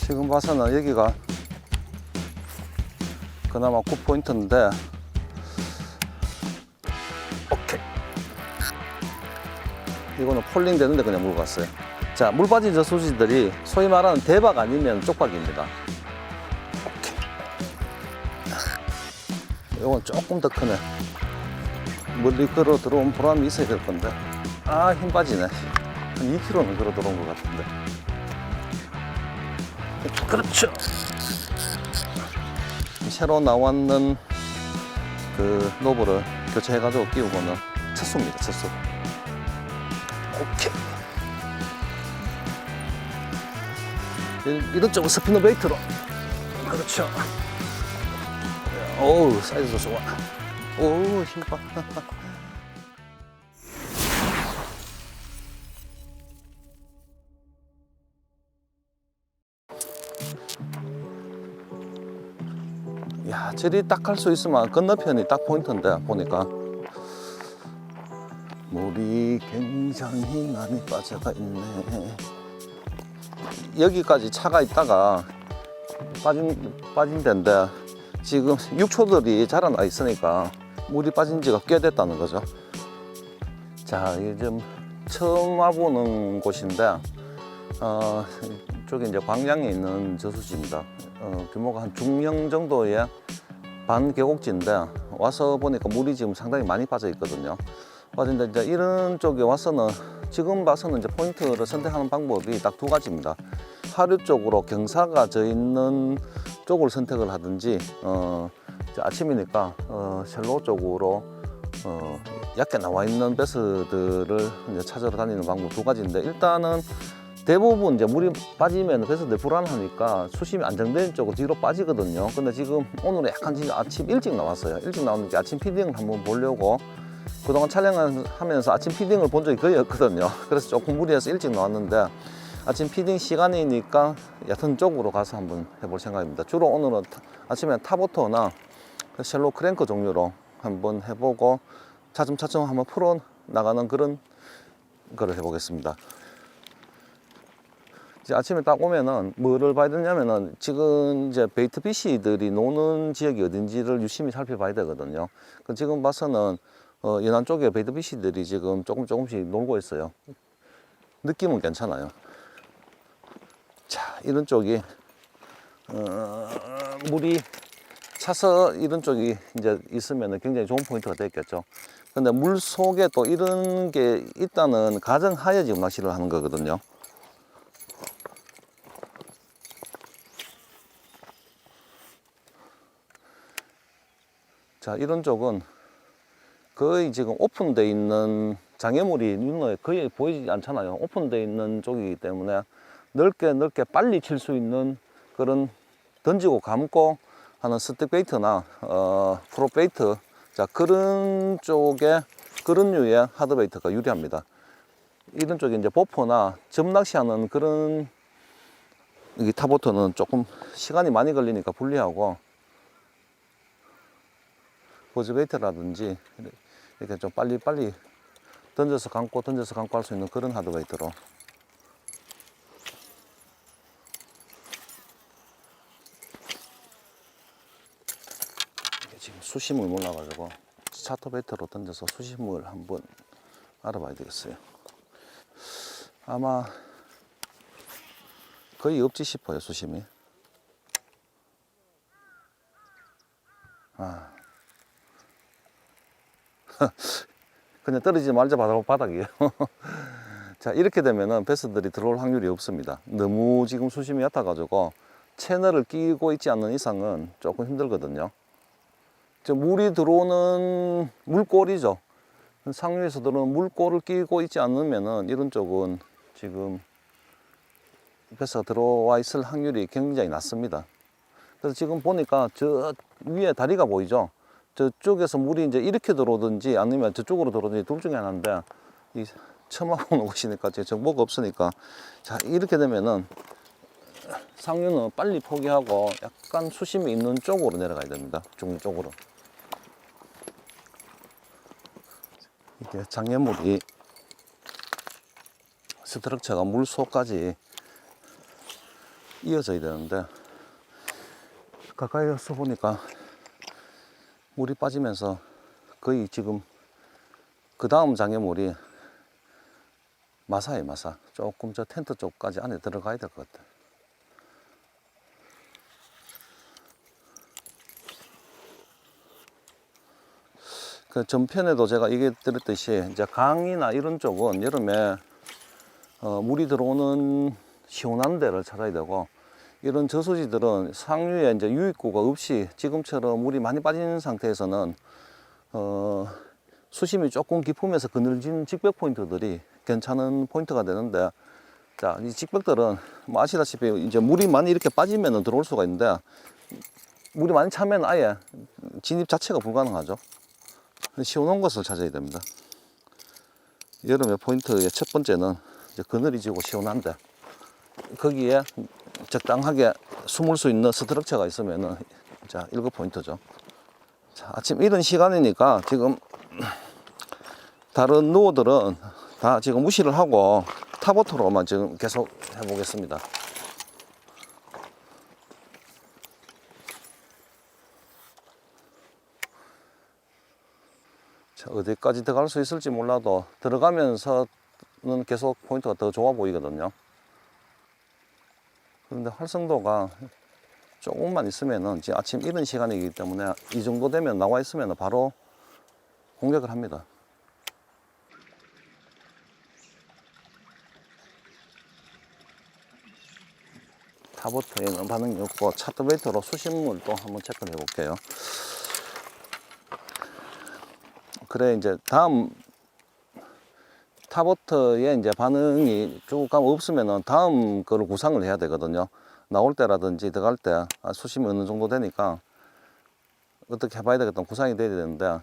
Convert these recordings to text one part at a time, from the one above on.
지금 봐서는 여기가 그나마 굿포인트인데 오케이. 이거는 폴링 되는데 그냥 물고 갔어요. 자 물 빠진 저수지들이 소위 말하는 대박 아니면 쪽박입니다. 오케이. 이건 조금 더 크네. 멀리 걸어 들어온 보람이 있어야 될 건데. 아 힘 빠지네. 한 2km는 걸어 들어온 것 같은데 그렇죠. 새로 나왔는 그 노브를 교체해가지고 끼우고는 첫수입니다 첫수 오케이. 이- 이런 쪽은 스피너 베이트로. 그렇죠. 오우 사이즈도 좋아. 오우 힘 빠 저리 딱 갈 수 있으면 건너편이 딱 포인트인데 보니까. 물이 굉장히 많이 빠져가 있네. 여기까지 차가 있다가 빠진 빠진 데인데 지금 육초들이 자라나 있으니까 물이 빠진 지가 꽤 됐다는 거죠. 자좀 처음 와보는 곳인데 어, 이쪽에 이제 광양에 있는 저수지입니다. 어, 규모가 한 중형 정도의 반계곡지인데 와서 보니까 물이 지금 상당히 많이 빠져 있거든요. 빠진데 이제 이런 쪽에 와서는 지금 봐서는 이제 포인트를 선택하는 방법이 딱 두 가지입니다. 하류 쪽으로 경사가 져 있는 쪽을 선택을 하든지 어, 아침이니까 어, 셀로 쪽으로 어, 얕게 나와 있는 베스들을 이제 찾으러 다니는 방법 두 가지인데 일단은 대부분 이제 물이 빠지면 그래서 불안하니까 수심이 안정된 쪽으로 뒤로 빠지거든요. 근데 지금 오늘은 약간 진짜 아침 일찍 나왔어요. 일찍 나왔는데 아침 피딩을 한번 보려고 그동안 촬영하면서 아침 피딩을 본 적이 거의 없거든요. 그래서 조금 무리해서 일찍 나왔는데 아침 피딩 시간이니까 얕은 쪽으로 가서 한번 해볼 생각입니다. 주로 오늘은 타- 아침에 타보터나 쉘로 크랭크 종류로 한번 해보고 차츰차츰 한번 풀어 나가는 그런 거를 해보겠습니다. 이제 아침에 딱 오면은 뭐를 봐야 되냐면은 지금 이제 베이트 피시들이 노는 지역이 어딘지를 유심히 살펴봐야 되거든요. 그 지금 봐서는 어, 연안 쪽에 베이트 피시들이 지금 조금 조금씩 놀고 있어요. 느낌은 괜찮아요. 자, 이런 쪽이 어, 물이 차서 이런 쪽이 이제 있으면 굉장히 좋은 포인트가 되겠죠. 근데 물 속에 또 이런 게 있다는 가정하에 지금 낚시를 하는 거거든요. 자, 이런 쪽은 거의 지금 오픈되어 있는 장애물이 눈에 거의 보이지 않잖아요. 오픈되어 있는 쪽이기 때문에 넓게 넓게 빨리 칠 수 있는 그런 던지고 감고 하는 스틱 베이트나 어, 프로 베이트 자 그런 쪽에 그런 류의 하드 베이트가 유리합니다. 이런 쪽에 이제 보포나 점낚시하는 그런 이 타보트는 조금 시간이 많이 걸리니까 불리하고 보즈베이트라든지 이렇게 좀 빨리 빨리 던져서 감고 던져서 감고 할 수 있는 그런 하드웨이트로. 이게 지금 수심을 몰라가지고 차터베이트로 던져서 수심을 한번 알아봐야 되겠어요. 아마 거의 없지 싶어요 수심이. 아 그냥 떨어지지 말자 바닥, 바닥이에요. 자, 이렇게 되면은 베스들이 들어올 확률이 없습니다. 너무 지금 수심이 얕아가지고 채널을 끼고 있지 않는 이상은 조금 힘들거든요. 저 물이 들어오는 물골이죠. 상류에서 들어오는 물골을 끼고 있지 않으면은 이런 쪽은 지금 베스가 들어와 있을 확률이 굉장히 낮습니다. 그래서 지금 보니까 저 위에 다리가 보이죠? 저쪽에서 물이 이제 이렇게 들어오든지 아니면 저쪽으로 들어오든지 둘 중에 하나인데 이 와보는 곳이니까 제 정보가 없으니까 자 이렇게 되면은 상류는 빨리 포기하고 약간 수심이 있는 쪽으로 내려가야 됩니다. 중 쪽으로. 이게 장애물이 스트럭처가 물 속까지 이어져야 되는데 가까이 와서 보니까 물이 빠지면서 거의 지금 그 다음 장애물이 마사예요 마사 조금 저 텐트 쪽까지 안에 들어가야 될 것 같아 그 전편에도 제가 얘기 드렸듯이 이제 강이나 이런 쪽은 여름에 어, 물이 들어오는 시원한 데를 찾아야 되고 이런 저수지들은 상류에 이제 유입구가 없이 지금처럼 물이 많이 빠진 상태에서는 어, 수심이 조금 깊으면서 그늘진 직벽 포인트들이 괜찮은 포인트가 되는데 자, 이 직벽들은 뭐 아시다시피 이제 물이 많이 이렇게 빠지면 들어올 수가 있는데 물이 많이 차면 아예 진입 자체가 불가능하죠. 시원한 곳을 찾아야 됩니다. 여름의 포인트의 첫 번째는 이제 그늘이 지고 시원한데 거기에 적당하게 숨을 수 있는 스트럭처가 있으면은 자 일곱 포인트죠. 자, 아침 이른 시간이니까 지금 다른 누어들은 다 지금 무시를 하고 타보토로만 지금 계속 해보겠습니다. 자, 어디까지 들어갈 수 있을지 몰라도 들어가면서는 계속 포인트가 더 좋아 보이거든요. 그런데 활성도가 조금만 있으면은 지금 아침 이른 시간이기 때문에 이 정도 되면 나와 있으면 바로 공격을 합니다. 타보트에는 반응이 없고 차트베이터로 수심물도 한번 체크를 해볼게요. 그래 이제 다음 타보트에 이제 반응이 조금 없으면은 다음 거를 구상을 해야 되거든요. 나올 때라든지 들어갈 때 아, 수심이 어느 정도 되니까 어떻게 해봐야 되겠다 구상이 돼야 되는데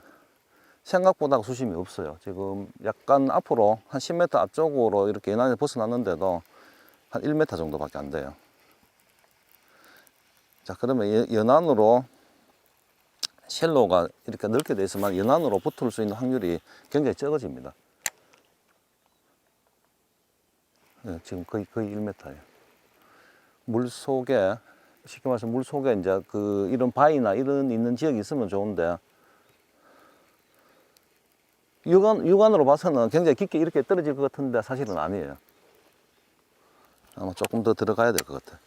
생각보다 수심이 없어요. 지금 약간 앞으로 한 10m 앞쪽으로 이렇게 연안에 벗어났는데도 한 1m 정도밖에 안 돼요. 자 그러면 연- 연안으로 쉘로가 이렇게 넓게 돼 있으면 연안으로 붙을 수 있는 확률이 굉장히 적어집니다. 네, 지금 거의 거의 1m예요. 물 속에 쉽게 말해서 물 속에 이제 그 이런 바위나 이런 있는 지역이 있으면 좋은데 육안 육안으로 봐서는 굉장히 깊게 이렇게 떨어질 것 같은데 사실은 아니에요. 아마 조금 더 들어가야 될 것 같아.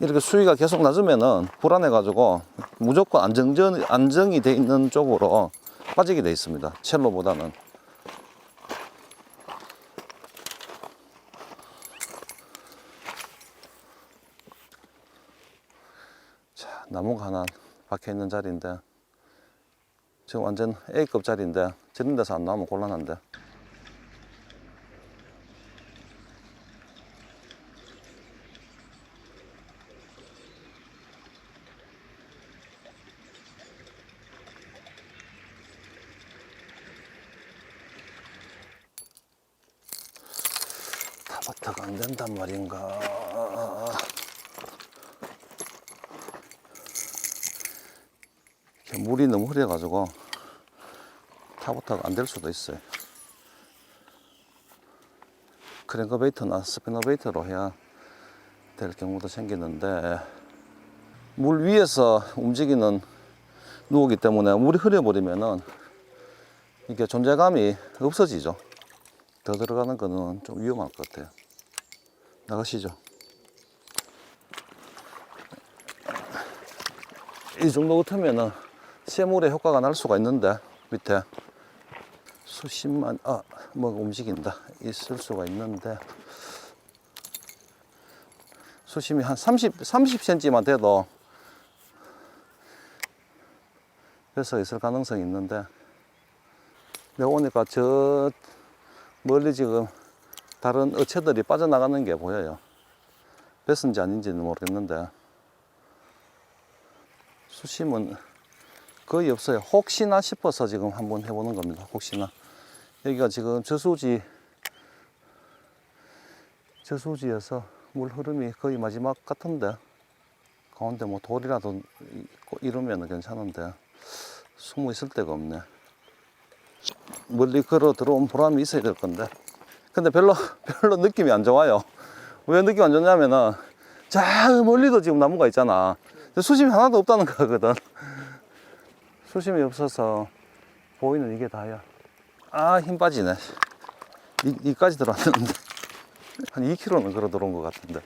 이렇게 수위가 계속 낮으면은 불안해가지고 무조건 안정전 안정이 돼 있는 쪽으로 빠지게 돼 있습니다. 첼로보다는. 자, 나무가 하나 박혀 있는 자리인데 지금 완전 A급 자리인데 저런 데서 안 나오면 곤란한데. 타바타가 안 된단 말인가. 이렇게 물이 너무 흐려가지고 타바타가 안 될 수도 있어요. 크랭크베이트나 스피너베이트로 해야 될 경우도 생기는데 물 위에서 움직이는 누우기 때문에 물이 흐려버리면은 이게 존재감이 없어지죠. 더 들어가는 거는 좀 위험할 것 같아요. 나가시죠. 이 정도 같으면은 쇠물의 효과가 날 수가 있는데 밑에 수십만 아 뭐가 움직인다 있을 수가 있는데 수심이 한 30, 30cm만 돼도 그래서 있을 가능성이 있는데 내가 오니까 저 멀리 지금 다른 어체들이 빠져나가는 게 보여요. 뱃인지 아닌지는 모르겠는데 수심은 거의 없어요. 혹시나 싶어서 지금 한번 해보는 겁니다. 혹시나 여기가 지금 저수지 저수지여서 물 흐름이 거의 마지막 같은데 가운데 뭐 돌이라도 이러면 괜찮은데 숨어 있을 데가 없네. 멀리 걸어 들어온 보람이 있어야 될 건데. 근데 별로, 별로 느낌이 안 좋아요. 왜 느낌 안 좋냐면은 저 멀리도 지금 나무가 있잖아. 수심이 하나도 없다는 거거든. 수심이 없어서 보이는 이게 다야. 아, 힘 빠지네. 이, 이까지 들어왔는데. 한 2km는 걸어 들어온 것 같은데.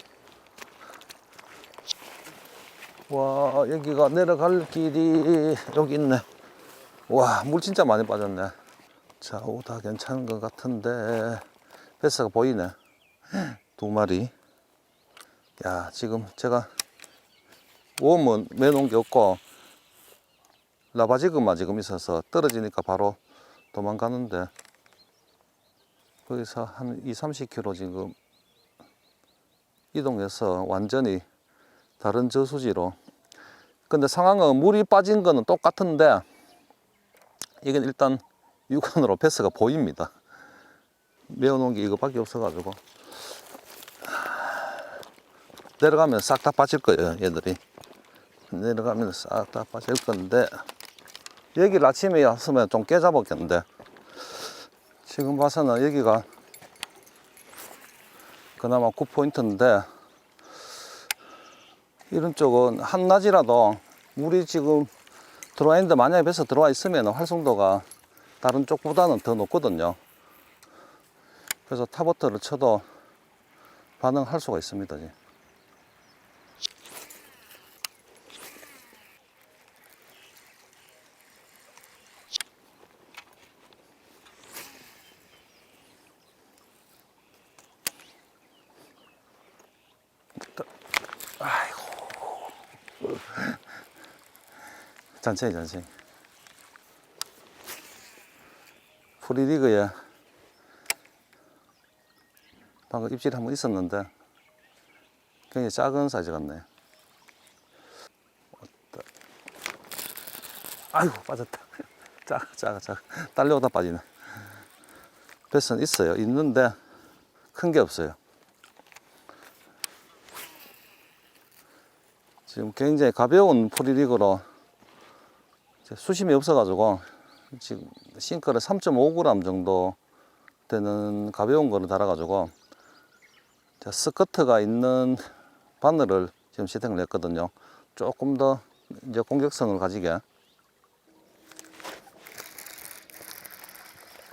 와, 여기가 내려갈 길이 여기 있네. 와, 물 진짜 많이 빠졌네. 자, 오, 다 괜찮은 것 같은데. 뱃사가 보이네. 두 마리. 야, 지금 제가 웜은 매놓은 게 없고, 라바지그만 지금 있어서 떨어지니까 바로 도망가는데, 거기서 한 2, 30km 지금 이동해서 완전히 다른 저수지로. 근데 상황은 물이 빠진 거는 똑같은데, 이건 일단 육안으로 패스가 보입니다. 메어놓은 게 이거밖에 없어가지고. 내려가면 싹 다 빠질 거예요, 얘들이. 내려가면 싹 다 빠질 건데, 여기를 아침에 왔으면 좀 깨잡았겠는데, 지금 봐서는 여기가 그나마 굿포인트인데, 이런 쪽은 한낮이라도 물이 지금 들어와 있는데 만약에 배서 들어와 있으면 활성도가 다른 쪽보다는 더 높거든요. 그래서 타버터를 쳐도 반응할 수가 있습니다. 천천히 천천히 프리리그에 방금 입질 한번 있었는데 굉장히 작은 사이즈 같네. 아이고 빠졌다. 작아 작아 작아 딸려오다 빠지네. 뱃은 있어요. 있는데 큰 게 없어요. 지금 굉장히 가벼운 프리리그로 수심이 없어가지고 지금 싱크를 3.5g 정도 되는 가벼운 거를 달아가지고 자, 스커트가 있는 바늘을 지금 세팅을 했거든요. 조금 더 이제 공격성을 가지게.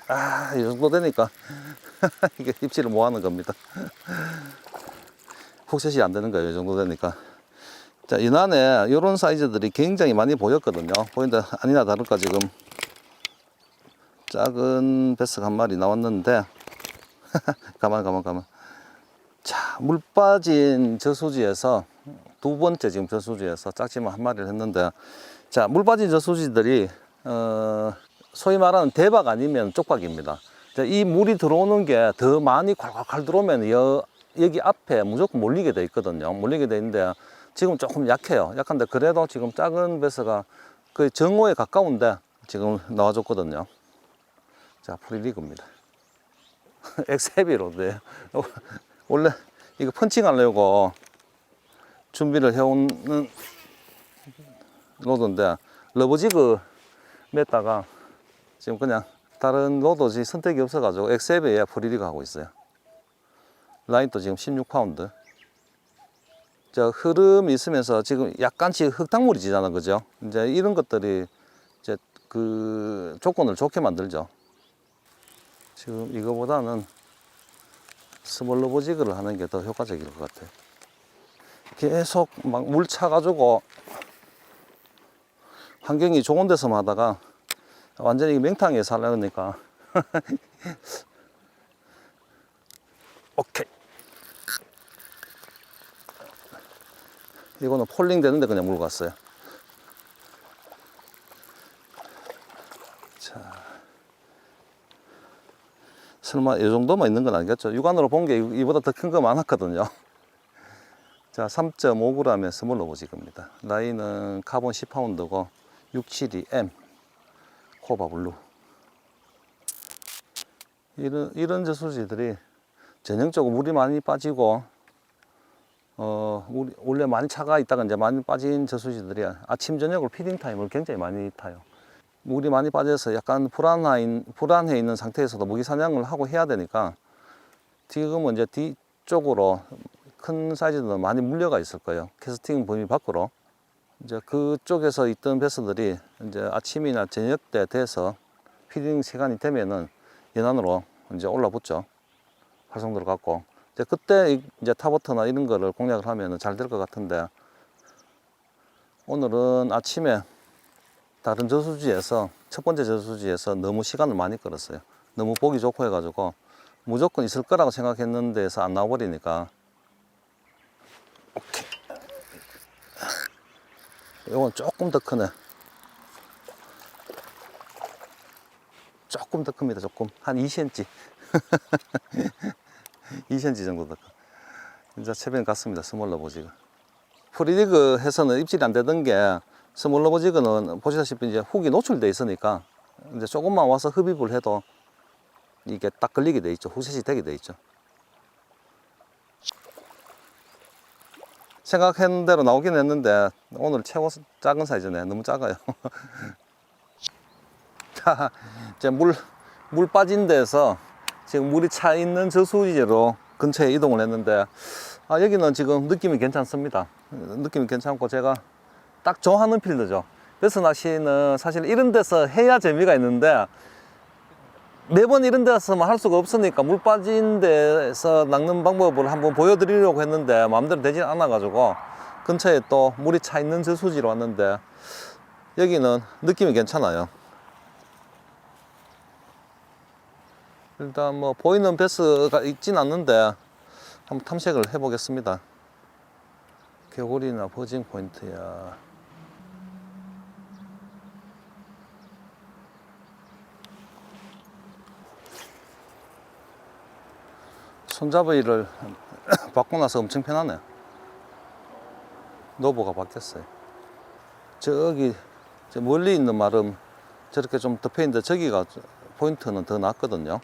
아, 이 정도 되니까 이게 입질을 못 하는 겁니다. 훅셋이 안 되는 거예요. 이 정도 되니까. 자, 이난에 이런 사이즈들이 굉장히 많이 보였거든요. 보인다 아니나 다를까 지금 작은 베스가 한 마리 나왔는데 가만 가만 가만. 자, 물 빠진 저수지에서 두 번째 지금 저수지에서 작지만 한 마리를 했는데 자, 물 빠진 저수지들이 어, 소위 말하는 대박 아니면 쪽박입니다. 자, 이 물이 들어오는 게 더 많이 콸콸콸 들어오면 여, 여기 앞에 무조건 몰리게 돼 있거든요. 몰리게 돼 있는데 지금 조금 약해요. 약한데 그래도 지금 작은 베스가 거의 정오에 가까운데 지금 나와줬거든요. 자, 프리리그입니다. 엑세비 로드예요. 원래 이거 펀칭하려고 준비를 해오는 로드인데 러버지그 맸다가 지금 그냥 다른 로드지 선택이 없어가지고 엑세비에 프리리그 하고 있어요. 라인도 지금 16파운드. 저 흐름이 있으면서 지금 약간씩 흙탕물이 지잖아, 그죠? 이제 이런 것들이 이제 그 조건을 좋게 만들죠. 지금 이거보다는 스몰 로보지그를 하는 게 더 효과적일 것 같아요. 계속 막 물 차가지고 환경이 좋은 데서만 하다가 완전히 맹탕에 살려니까 오케이. 이거는 폴링 되는데 그냥 물고 갔어요. 자. 설마 이 정도만 있는 건 아니겠죠? 육안으로 본 게 이보다 더 큰 거 많았거든요. 자, 3.5g의 스몰 로보지급입니다. 라인은 카본 10파운드고 672M 코바 블루. 이런 이런 저수지들이 전형적으로 물이 많이 빠지고 어, 우리 원래 많이 차가 있다가 이제 많이 빠진 저수지들이 아침 저녁으로 피딩 타임을 굉장히 많이 타요. 물이 많이 빠져서 약간 불안해, 불안해 있는 상태에서도 먹이 사냥을 하고 해야 되니까 지금은 이제 뒤, 쪽으로 큰 사이즈는 많이 물려가 있을 거예요. 캐스팅 범위 밖으로. 이제 그쪽에서 있던 베스들이 이제 아침이나 저녁 때 돼서 피딩 시간이 되면은 연안으로 이제 올라붙죠. 활성도를 갖고. 이제 그때 이제 타버터나 이런 거를 공략을 하면은 잘될 것 같은데 오늘은 아침에 다른 저수지에서 첫 번째 저수지에서 너무 시간을 많이 끌었어요. 너무 보기 좋고 해가지고 무조건 있을 거라고 생각했는데서 안 나와버리니까. 이건 조금 더 크네. 조금 더 큽니다. 조금 한 2cm, 2cm 정도 더 커. 이제 채변 갔습니다. 스몰 러버지가. 프리리그 해서는 입질이 안 되던 게 스몰 러버지그는 보시다시피 이제 훅이 노출돼 있으니까 이제 조금만 와서 흡입을 해도 이게 딱 걸리게 돼 있죠. 후셋이 되게 돼 있죠. 생각한 대로 나오긴 했는데 오늘 최고 작은 사이즈네. 너무 작아요. 자, 이제 물, 물 빠진 데서 지금 물이 차 있는 저수지로 근처에 이동을 했는데 아, 여기는 지금 느낌이 괜찮습니다. 느낌이 괜찮고 제가 딱 좋아하는 필드죠. 베스 낚시는 사실 이런 데서 해야 재미가 있는데 매번 이런 데서만 할 수가 없으니까 물 빠진 데서 낚는 방법을 한번 보여드리려고 했는데 마음대로 되진 않아가지고 근처에 또 물이 차 있는 저수지로 왔는데 여기는 느낌이 괜찮아요. 일단 뭐 보이는 베스가 있진 않는데 한번 탐색을 해보겠습니다. 개구리나 버징 포인트야. 손잡이를 바꾸고 나서 엄청 편하네. 노브가 바뀌었어요. 저기 저 멀리 있는 말은 저렇게 좀 덮여 있는데 저기가 포인트는 더 낫거든요.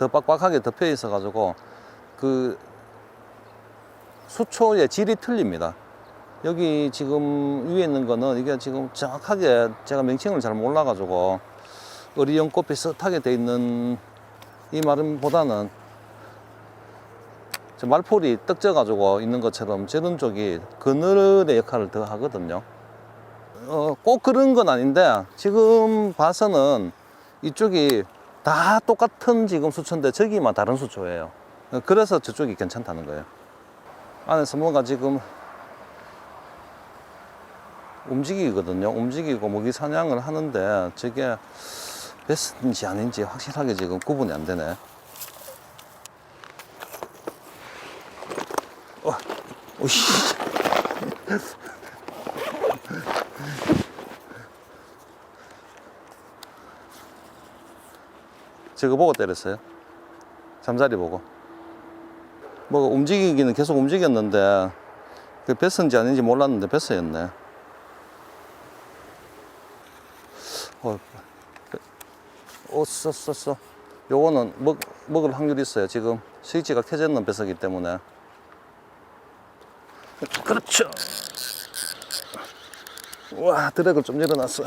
더 빡빡하게 덮여 있어 가지고 그 수초의 질이 틀립니다. 여기 지금 위에 있는 거는 이게 지금 정확하게 제가 명칭을 잘 몰라 가지고 어리용 꽃 비슷하게 돼 있는 이 마름보다는 저 말폴이 떡져 가지고 있는 것처럼 저런 쪽이 그늘의 역할을 더 하거든요. 어, 꼭 그런 건 아닌데 지금 봐서는 이쪽이 다 똑같은 지금 수초인데 저기만 다른 수초예요. 어, 그래서 저쪽이 괜찮다는 거예요. 안에서 뭔가 지금 움직이거든요. 움직이고 먹이 사냥을 하는데 저게 베스인지 아닌지 확실하게 지금 구분이 안 되네. 어, 오씨. 저거 보고 때렸어요. 잠자리 보고. 뭐가 움직이기는 계속 움직였는데 그 뱃인지 아닌지 몰랐는데 뱃어였네. 어, 어, 써, 써, 써. 요거는 먹, 먹을 확률이 있어요. 지금 스위치가 켜져 있는 뱃이기 때문에. 그렇죠. 와, 드랙을 좀 열어놨어.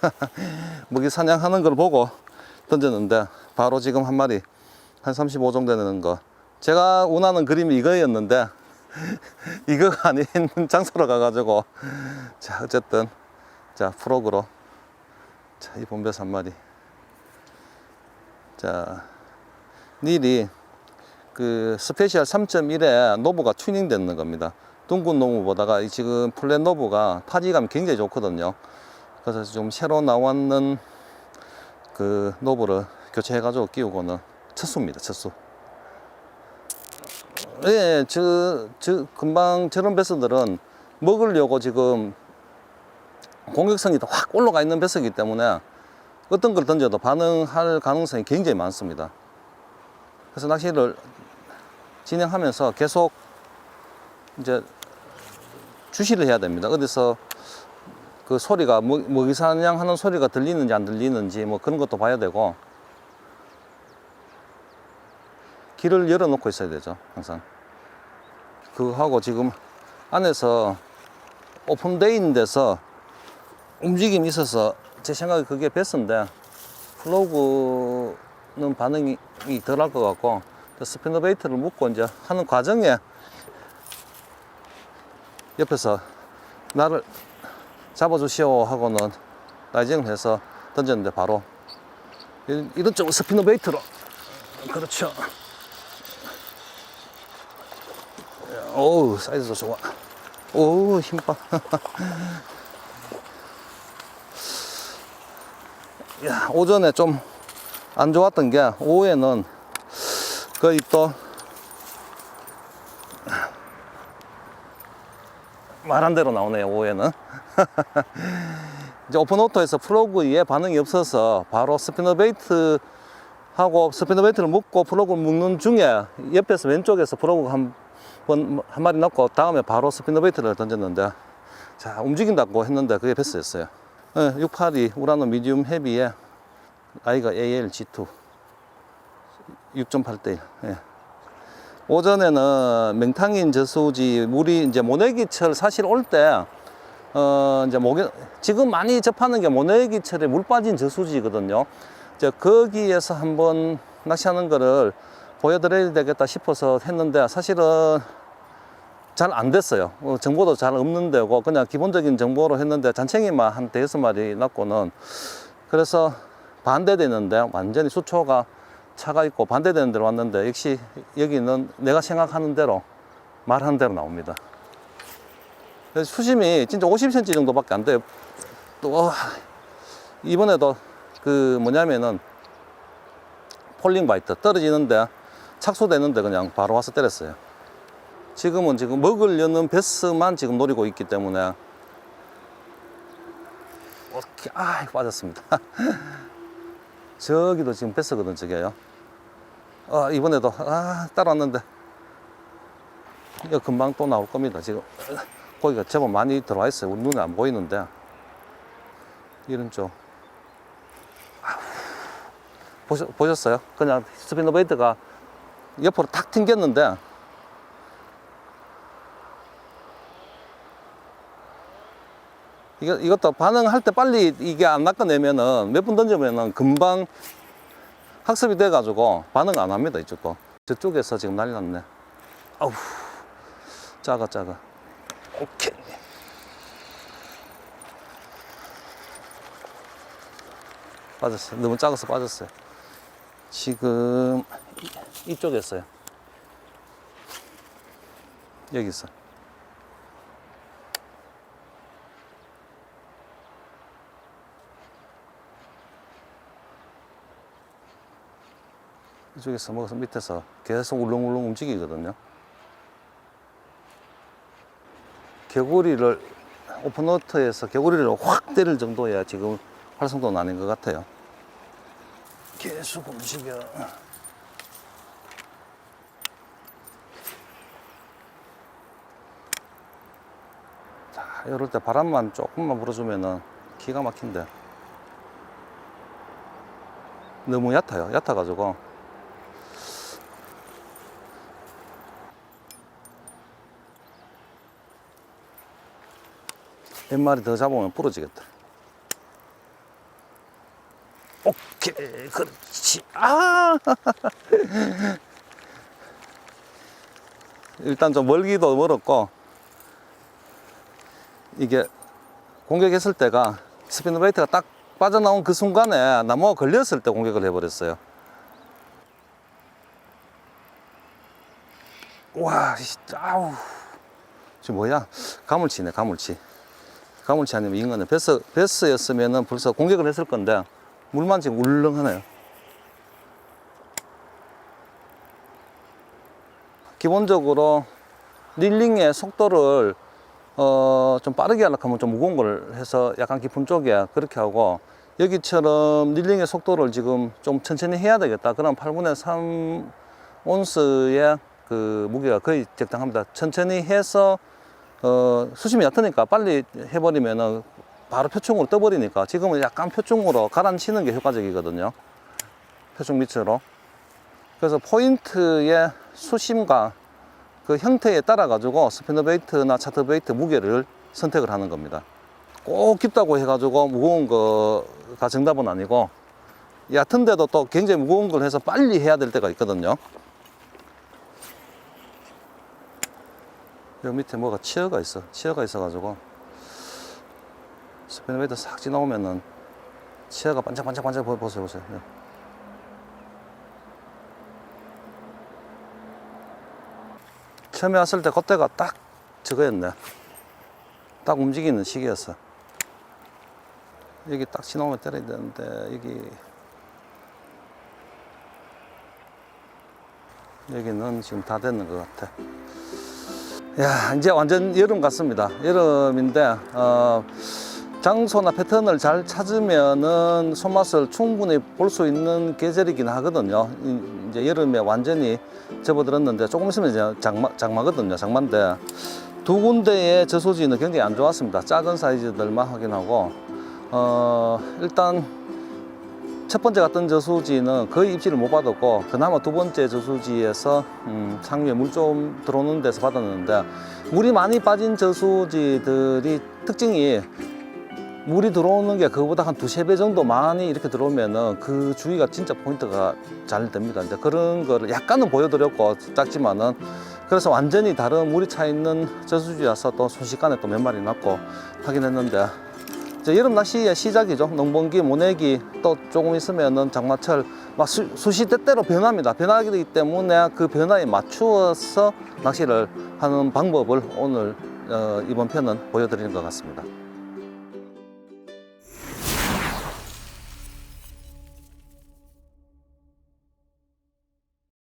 먹이 사냥하는 걸 보고 던졌는데 바로 지금 한 마리 한 35 정도 되는 거. 제가 원하는 그림이 이거였는데 이거가 아닌 장소로 가가지고. 자 어쨌든 자 프로그로. 자이 본배스 한 마리. 자 닐이 그 스페셜 3.1에 노브가 튜닝 되는 겁니다. 둥근 노브보다가 이 지금 플랫 노브가 파지감이 굉장히 좋거든요 그래서 좀 새로 나왔는 그 노브를 교체해가지고 끼우고는 첫수입니다, 첫수. 예, 저, 저, 금방 저런 베스들은 먹으려고 지금 공격성이 더확 올라가 있는 베스이기 때문에 어떤 걸 던져도 반응할 가능성이 굉장히 많습니다. 그래서 낚시를 진행하면서 계속 이제 주시를 해야 됩니다. 어디서 그 소리가 먹- 먹이 사냥하는 소리가 들리는지 안 들리는지 뭐 그런 것도 봐야 되고 길을 열어놓고 있어야 되죠 항상. 그거 하고 지금 안에서 오픈되어 있는 데서 움직임이 있어서 제 생각에 그게 베스인데 플로그는 반응이 덜할 것 같고 스피너 베이트를 묶고 이제 하는 과정에 옆에서 나를 잡아주시오 하고는 라이징을 해서 던졌는데 바로 이- 이런 쪽으로 스피너 베이트로. 그렇죠. 오우 사이즈도 좋아. 오우 힘봐 야, 오전에 좀 안 좋았던 게 오후에는 거의 또 말한 대로 나오네요 오후에는 이제 오픈오토에서 플러그에 반응이 없어서 바로 스피너 베이트 하고 스피너 베이트를 묶고 플러그를 묶는 중에 옆에서 왼쪽에서 플러그가 한, 번, 한 마리 넣고 다음에 바로 스피너 베이트를 던졌는데 자 움직인다고 했는데 그게 패스였어요 682 우라노 미디움 헤비에 아이가 ALG2 6.8대 1 예. 오전에는 맹탕인 저수지 물이 이제 모내기철 사실 올때 어 이제 목에 지금 많이 접하는 게 모내기철에 물 빠진 저수지거든요. 이제 거기에서 한번 낚시하는 거를 보여드려야 되겠다 싶어서 했는데 사실은 잘 안 됐어요. 어, 정보도 잘 없는 데고 그냥 기본적인 정보로 했는데 잔챙이만 한 대여섯 마리 났고는 그래서 반대되는데 완전히 수초가 차가 있고 반대되는 데로 왔는데 역시 여기는 내가 생각하는 대로 말하는 대로 나옵니다. 수심이 진짜 50cm 정도밖에 안 돼요. 또 어, 이번에도 그 뭐냐면은 폴링 바이트 떨어지는데 착수되는데 그냥 바로 와서 때렸어요. 지금은 지금 먹으려는 베스만 지금 노리고 있기 때문에 오케이 아 빠졌습니다. 저기도 지금 베스거든 저게요. 아 이번에도 아 따라왔는데 이거 금방 또 나올 겁니다. 지금 고기가 제법 많이 들어와 있어요. 우리 눈에 안 보이는데 이런 쪽 보셨, 보셨어요? 그냥 스피너베이트가 옆으로 탁 튕겼는데 이거, 이것도 반응할 때 빨리 이게 안 낚아내면은 몇 분 던지면은 금방 학습이 돼가지고 반응 안 합니다, 이쪽도. 저쪽에서 지금 난리 났네. 아우, 작아, 작아. 오케이. 빠졌어요. 너무 작아서 빠졌어요. 지금 이- 이쪽이었어요. 여기 있어. 이쪽에서 먹어서 밑에서 계속 울렁울렁 움직이거든요. 개구리를 오픈워터에서 개구리를 확 때릴 정도야 지금 활성도는 아닌 것 같아요. 계속 움직여. 자, 이럴 때 바람만 조금만 불어주면은 기가 막힌데. 너무 얕아요. 얕아가지고. 몇 마리 더 잡으면 부러지겠다. 오케이, 그렇지. 아! 일단 좀 멀기도 멀었고, 이게 공격했을 때가 스피너베이트가 딱 빠져나온 그 순간에 나무가 걸렸을 때 공격을 해버렸어요. 와, 씨, 아우. 지금 뭐야? 가물치네, 가물치. 가물치 아니면 잉어는 베스, 베스였으면은 벌써 공격을 했을 건데 물만 지금 울렁하네요. 기본적으로 릴링의 속도를 어, 좀 빠르게 하려고 하면 좀 무거운 걸 해서 약간 깊은 쪽에 그렇게 하고 여기처럼 릴링의 속도를 지금 좀 천천히 해야 되겠다. 그럼 8분의 3 온스의 그 무게가 거의 적당합니다. 천천히 해서 어, 수심이 얕으니까 빨리 해버리면은 바로 표충으로 떠버리니까 지금은 약간 표충으로 가라앉히는 게 효과적이거든요. 표충 밑으로. 그래서 포인트의 수심과 그 형태에 따라 가지고 스피너 베이트나 차트 베이트 무게를 선택을 하는 겁니다. 꼭 깊다고 해가지고 무거운 거가 정답은 아니고 얕은데도 또 굉장히 무거운 걸 해서 빨리 해야 될 때가 있거든요. 여기 밑에 뭐가 치어가 있어. 치어가 있어가지고 스피너웨이드 싹 지나오면은 치어가 반짝반짝반짝 보- 보세요 보세요. 네. 처음에 왔을 때 그때가 딱 저거였네. 딱 움직이는 시기였어. 여기 딱 지나오면 때려야 되는데 여기 여기는 지금 다 됐는 것 같아. 야 이제 완전 여름 같습니다. 여름인데 어, 장소나 패턴을 잘 찾으면은 손맛을 충분히 볼 수 있는 계절이긴 하거든요. 이- 이제 여름에 완전히 접어들었는데 조금 있으면 이제 장마, 장마거든요. 장마인데 두 군데의 저수지는 굉장히 안 좋았습니다. 작은 사이즈들만 확인하고 어, 일단 첫 번째 갔던 저수지는 거의 입질을 못 받았고 그나마 두 번째 저수지에서 음, 상류에 물 좀 들어오는 데서 받았는데 물이 많이 빠진 저수지들이 특징이 물이 들어오는 게 그거보다 한 두세 배 정도 많이 이렇게 들어오면은 그 주위가 진짜 포인트가 잘 됩니다. 이제 그런 거를 약간은 보여드렸고 작지만은 그래서 완전히 다른 물이 차 있는 저수지라서 또 순식간에 또 몇 마리 났고 하긴 했는데 이제 여름 낚시의 시작이죠. 농번기, 모내기 또 조금 있으면은 장마철 막 수, 수시 때때로 변합니다. 변하기 때문에 그 변화에 맞추어서 낚시를 하는 방법을 오늘 어, 이번 편은 보여드리는 것 같습니다.